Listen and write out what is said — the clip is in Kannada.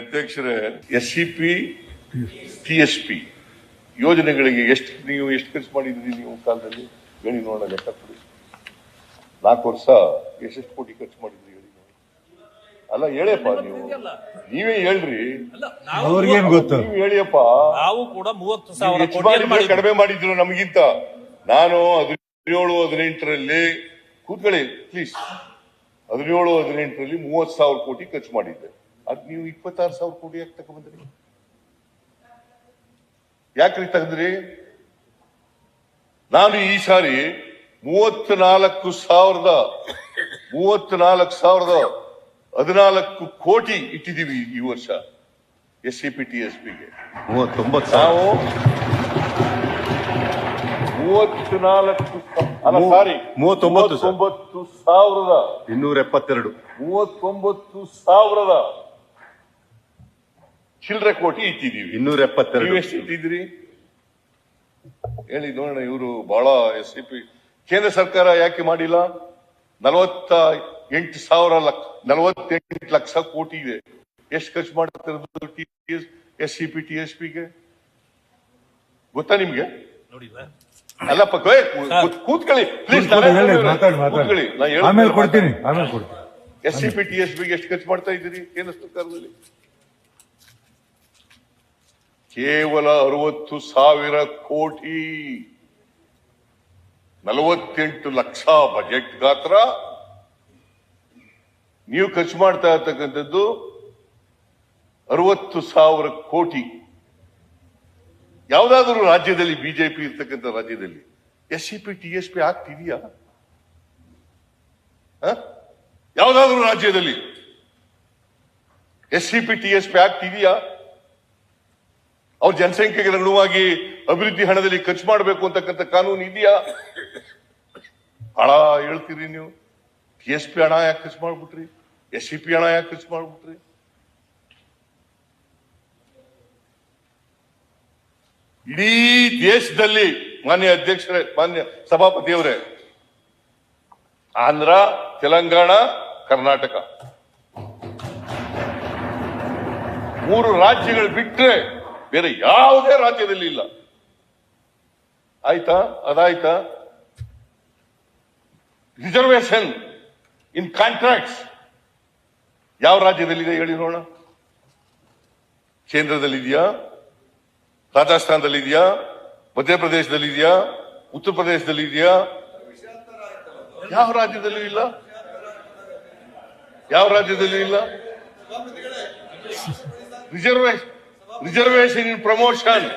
ಅಧ್ಯಕ್ಷರೇ S C P T S P ಯೋಜನೆಗಳಿಗೆ ಎಷ್ಟು ನೀವು ಎಷ್ಟು ಖರ್ಚು ಮಾಡಿದ್ರಿ ನೀವು ಕಾಲದಲ್ಲಿ? ಹೇಳಿ ನೋಡೋಣ ಲೆಕ್ಕ ಕೊಡಿ ನಾಲ್ಕು ವರ್ಷ ಎಷ್ಟೆಷ್ಟು ಕೋಟಿ ಖರ್ಚು ಮಾಡಿದ್ರಿ ಹೇಳಿ ನೋಡಿ. ಅಲ್ಲ ಹೇಳಪ್ಪ ನೀವು. ನೀವೇ ಹೇಳ್ರಿ. ಅವ್ರಿಗೇನ್ ಗೊತ್ತು? ನೀವು ಹೇಳಿಯಪ್ಪ. ನಾವು ಕೂಡ ಮೂವತ್ತು ಸಾವಿರ ಕೋಟಿ ಕಡಿಮೆ ಮಾಡಿದ್ರು ನಮಗಿಂತ? ನಾನು ಹದಿನೇಳು ಹದಿನೆಂಟರಲ್ಲಿ ಕೂತ್ಕೊಳ್ಳಿ ಪ್ಲೀಸ್ ಹದಿನೇಳು ಹದಿನೆಂಟರಲ್ಲಿ ಮೂವತ್ತು ಸಾವಿರ ಕೋಟಿ ಖರ್ಚು ಮಾಡಿದ್ದೆ. ಅದ್ ನೀವು ಇಪ್ಪತ್ತಾರು ಸಾವಿರ ಕೋಟಿ ಯಾಕೆ ತಗೊಂಡ್ರಿ ಯಾಕ್ರಿ ತೆಗೆದ್ರಿ? ನಾನು ಈ ಸಾರಿ ಮೂವತ್ನಾಲ್ಕು ಸಾವಿರದ ಮೂವತ್ನಾಲ್ಕು ಸಾವಿರದ ಹದಿನಾಲ್ಕು ಕೋಟಿ ಇಟ್ಟಿದ್ದೀವಿ ಈ ವರ್ಷ S C P T S ಪಿಗೆ ನಾವು ಮೂವತ್ನಾಲ್ಕು ಸರ್. ಮೂವತ್ತೊಂಬತ್ತು ಸಾವಿರದ ಇನ್ನೂರ ಎಪ್ಪತ್ತೆರಡು. ಮೂವತ್ತೊಂಬತ್ತು ಸಾವಿರದ ಚಿಲ್ಲರೆ ಕೋಟಿ ಇಟ್ಟಿದೀವಿ ಇನ್ನೂರ ಎಪ್ಪತ್ತೆರಡು ನೀವು ಎಷ್ಟು ಇಟ್ಟಿದ್ರಿ ಹೇಳಿ ನೋಡೋಣ ಇವರು ಬಹಳ ಎಸ್ ಸಿ ಪಿ. ಕೇಂದ್ರ ಸರ್ಕಾರ ಯಾಕೆ ಮಾಡಿಲ್ಲ? ನಲವತ್ತ ಎಂಟು ಸಾವಿರ ಲಕ್ಷ ನಲವತ್ತೆಂಟು ಲಕ್ಷ ಕೋಟಿ ಇದೆ. ಎಷ್ಟು ಖರ್ಚು ಮಾಡ್ತಿರೋದು T S C P T S ಪಿಗೆ ಗೊತ್ತಾ ನಿಮ್ಗೆ? ಅಲ್ಲಪ್ಪ ಕೂತ್- ಕೂತ್ಕೊಳ್ಳಿ. ಪ್ಲೀಸ್ ಕೂತ್ಕೊಳ್ಳಿ, ಹೇಳಿ, ಮಾತಾಡಿ ಮಾತಾಡಿ. ಆಮೇಲೆ ಕೊಡ್ತೀನಿ ಆಮೇಲೆ ಕೊಡ್ತೀನಿ. S C P T S ಪಿಗೆ ಎಷ್ಟು ಖರ್ಚು ಮಾಡ್ತಾ ಇದ್ದೀರಿ ಕೇಂದ್ರ ಸರ್ಕಾರದಲ್ಲಿ? ಕೇವಲ ಅರವತ್ತು ಸಾವಿರ ಕೋಟಿ, ನಲವತ್ತೆಂಟು ಲಕ್ಷ ಬಜೆಟ್ ಗಾತ್ರ. ನೀವು ಖರ್ಚು ಮಾಡ್ತಾ ಇರ್ತಕ್ಕಂಥದ್ದು ಅರವತ್ತು ಸಾವಿರ ಕೋಟಿ. ಯಾವುದಾದ್ರೂ ರಾಜ್ಯದಲ್ಲಿ, ಬಿಜೆಪಿ ಇರ್ತಕ್ಕಂಥ ರಾಜ್ಯದಲ್ಲಿ, S C P, T S P ಆಗ್ತಿದೆಯಾ? ಯಾವುದಾದ್ರೂ ರಾಜ್ಯದಲ್ಲಿ, S C P, T S P ಆಗ್ತಿದೆಯಾ? ಅವ್ರ ಜನಸಂಖ್ಯೆಗೆ ಅನುಗುಣವಾಗಿ ಅಭಿವೃದ್ಧಿ ಹಣದಲ್ಲಿ ಖರ್ಚು ಮಾಡಬೇಕು ಅಂತಕ್ಕಂಥ ಕಾನೂನು ಇದೆಯಾ? ಹಣ ಹೇಳ್ತೀರಿ ನೀವು. ಟಿ ಎಸ್ ಪಿ ಹಣ ಯಾಕೆ ಖರ್ಚು ಮಾಡ್ಬಿಟ್ರಿ? ಎಸ್ ಸಿ ಪಿ ಹಣ ಯಾಕೆ ಖರ್ಚು ಮಾಡ್ಬಿಟ್ರಿ? ಇಡೀ ದೇಶದಲ್ಲಿ ಮಾನ್ಯ ಅಧ್ಯಕ್ಷರೇ, ಮಾನ್ಯ ಸಭಾಪತಿಯವರೇ, ಆಂಧ್ರ, ತೆಲಂಗಾಣ, ಕರ್ನಾಟಕ. ಮೂರು ರಾಜ್ಯಗಳು ಬಿಟ್ರೆ ಬೇರೆ ಯಾವುದೇ ರಾಜ್ಯದಲ್ಲಿ ಇಲ್ಲ. ಆಯ್ತಾ? ಅದಾಯ್ತಾ? Reservation in contracts. ಯಾವ ರಾಜ್ಯದಲ್ಲಿದೆ ಹೇಳಿ ನೋಡೋಣ. ಕೇಂದ್ರದಲ್ಲಿದೆಯಾ? ರಾಜಸ್ಥಾನದಲ್ಲಿದೆಯಾ? ಮಧ್ಯಪ್ರದೇಶದಲ್ಲಿದೆಯಾ? ಉತ್ತರ ಪ್ರದೇಶದಲ್ಲಿ ಇದೆಯಾ ಯಾವ ರಾಜ್ಯದಲ್ಲೂ ಇಲ್ಲ. ಯಾವ ರಾಜ್ಯದಲ್ಲೂ ಇಲ್ಲ. ರಿಸರ್ವೇಶನ್ ರಿಸರ್ವೇಶನ್ ಇನ್ ಪ್ರಮೋಷನ್